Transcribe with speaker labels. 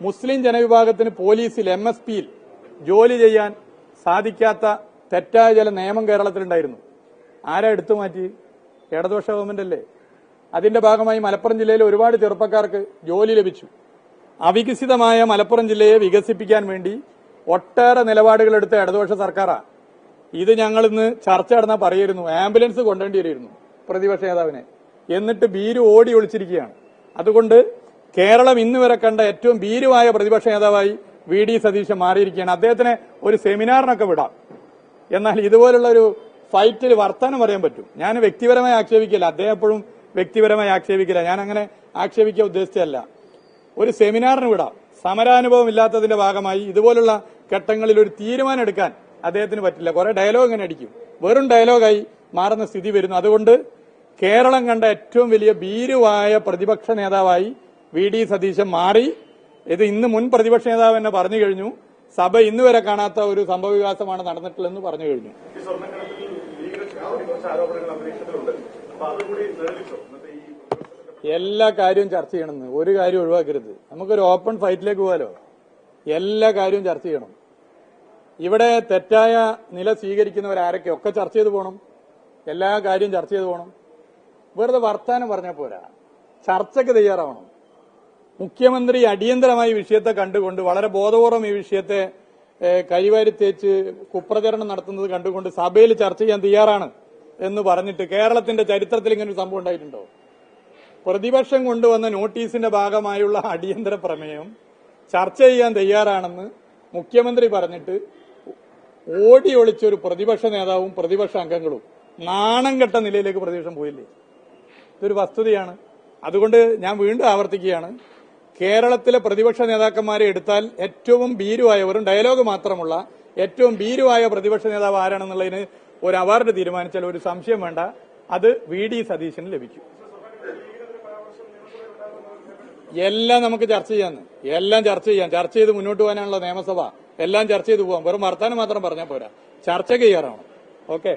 Speaker 1: മുസ്ലിം ജനവിഭാഗത്തിന് പോലീസിൽ M S പിയിൽ ജോലി ചെയ്യാൻ സാധിക്കാത്ത തെറ്റായ ചില നിയമം കേരളത്തിലുണ്ടായിരുന്നു. ആരാ എടുത്തു മാറ്റി? ഇടതുപക്ഷ ഗവൺമെന്റ് അല്ലേ? അതിന്റെ ഭാഗമായി മലപ്പുറം ജില്ലയിൽ ഒരുപാട് ചെറുപ്പക്കാർക്ക് ജോലി ലഭിച്ചു. അവികസിതമായ മലപ്പുറം ജില്ലയെ വികസിപ്പിക്കാൻ വേണ്ടി ഒട്ടേറെ നിലപാടുകൾ എടുത്ത ഇടതുപക്ഷ സർക്കാരാണ് ഇത് ഞങ്ങൾ ഇന്ന് ചർച്ച നടന്നാൽ പറയായിരുന്നു ആംബുലൻസ് കൊണ്ടുവേണ്ടി വരുമായിരുന്നു പ്രതിപക്ഷ നേതാവിനെ. എന്നിട്ട് ബീരു ഓടി ഒളിച്ചിരിക്കുകയാണ്. അതുകൊണ്ട് കേരളം ഇന്ന് വരെ കണ്ട ഏറ്റവും ഭീരുവായ പ്രതിപക്ഷ നേതാവായി വി ഡി സതീശൻ മാറിയിരിക്കുകയാണ്. അദ്ദേഹത്തിന് ഒരു സെമിനാറിനൊക്കെ വിടാം. എന്നാൽ ഇതുപോലുള്ള ഒരു ഫൈറ്റിൽ വർത്തമാനം പറയാൻ പറ്റും. ഞാൻ വ്യക്തിപരമായി ആക്ഷേപിക്കില്ല. അദ്ദേഹം എപ്പോഴും വ്യക്തിപരമായി ആക്ഷേപിക്കില്ല. ഞാൻ അങ്ങനെ ആക്ഷേപിക്കാൻ ഉദ്ദേശിച്ചല്ല ഒരു സെമിനാറിന് വിടാം. സമരാനുഭവം ഇല്ലാത്തതിന്റെ ഭാഗമായി ഇതുപോലുള്ള ഘട്ടങ്ങളിൽ ഒരു തീരുമാനം എടുക്കാൻ അദ്ദേഹത്തിന് പറ്റില്ല. കുറെ ഡയലോഗ് ഇങ്ങനെ അടിക്കും. വെറും ഡയലോഗായി മാറുന്ന സ്ഥിതി വരുന്നു. അതുകൊണ്ട് കേരളം കണ്ട ഏറ്റവും വലിയ ഭീരുവായ പ്രതിപക്ഷ നേതാവായി വി ഡി സതീശൻ മാറി. ഇത് ഇന്ന് മുൻ പ്രതിപക്ഷ നേതാവ് തന്നെ പറഞ്ഞു കഴിഞ്ഞു. സഭ ഇന്ന് വരെ കാണാത്ത ഒരു സംഭവ വികാസമാണ് നടന്നിട്ടുള്ളതെന്ന് പറഞ്ഞു കഴിഞ്ഞു. എല്ലാ കാര്യവും ചർച്ച ചെയ്യണമെന്ന് ഒരു കാര്യം ഒഴിവാക്കരുത്. നമുക്കൊരു ഓപ്പൺ ഫൈറ്റിലേക്ക് പോകാലോ? എല്ലാ കാര്യവും ചർച്ച ചെയ്യണം. ഇവിടെ തെറ്റായ നില സ്വീകരിക്കുന്നവരാരൊക്കെ ഒക്കെ ചർച്ച ചെയ്ത് പോകണം എല്ലാ കാര്യവും ചർച്ച ചെയ്ത് പോകണം വെറുതെ വർത്താനം പറഞ്ഞാൽ പോരാ. ചർച്ചയ്ക്ക് തയ്യാറാവണം. മുഖ്യമന്ത്രി അടിയന്തരമായി വിഷയത്തെ കണ്ടുകൊണ്ട് വളരെ ബോധപൂർവം ഈ വിഷയത്തെ കരിവാരി തേച്ച് കുപ്രചരണം നടത്തുന്നത് കണ്ടുകൊണ്ട് സഭയിൽ ചർച്ച ചെയ്യാൻ തയ്യാറാണ് എന്ന് പറഞ്ഞിട്ട് കേരളത്തിന്റെ ചരിത്രത്തിൽ ഇങ്ങനെ ഒരു സംഭവം ഉണ്ടായിട്ടുണ്ടോ? പ്രതിപക്ഷം കൊണ്ടുവന്ന നോട്ടീസിന്റെ ഭാഗമായുള്ള അടിയന്തര പ്രമേയം ചർച്ച ചെയ്യാൻ തയ്യാറാണെന്ന് മുഖ്യമന്ത്രി പറഞ്ഞിട്ട് ഓടി ഒളിച്ച ഒരു പ്രതിപക്ഷ നേതാവും പ്രതിപക്ഷ അംഗങ്ങളും നാണം കെട്ട നിലയിലേക്ക് പ്രതിപക്ഷം പോയില്ലേ? ഇതൊരു വസ്തുതയാണ്. അതുകൊണ്ട് ഞാൻ വീണ്ടും ആവർത്തിക്കുകയാണ്. കേരളത്തിലെ പ്രതിപക്ഷ നേതാക്കന്മാരെ എടുത്താൽ ഏറ്റവും ഭീരുവായ വെറും ഡയലോഗ് മാത്രമുള്ള ഏറ്റവും ഭീരുവായ പ്രതിപക്ഷ നേതാവ് ആരാണെന്നുള്ളതിന് ഒരു അവാർഡ് തീരുമാനിച്ചാൽ ഒരു സംശയം വേണ്ട. അത് വി ഡി സതീശന് ലഭിക്കും. എല്ലാം നമുക്ക് ചർച്ച ചെയ്യാന്ന്. എല്ലാം ചർച്ച ചെയ്യാം. ചർച്ച ചെയ്ത് മുന്നോട്ട് പോകാനാണല്ലോ നിയമസഭ. എല്ലാം ചർച്ച ചെയ്ത് പോകാം വെറും വർത്താനം മാത്രം പറഞ്ഞാൽ പോരാ. ചർച്ചയ്ക്ക് ചെയ്യാറാണ് ഓക്കെ?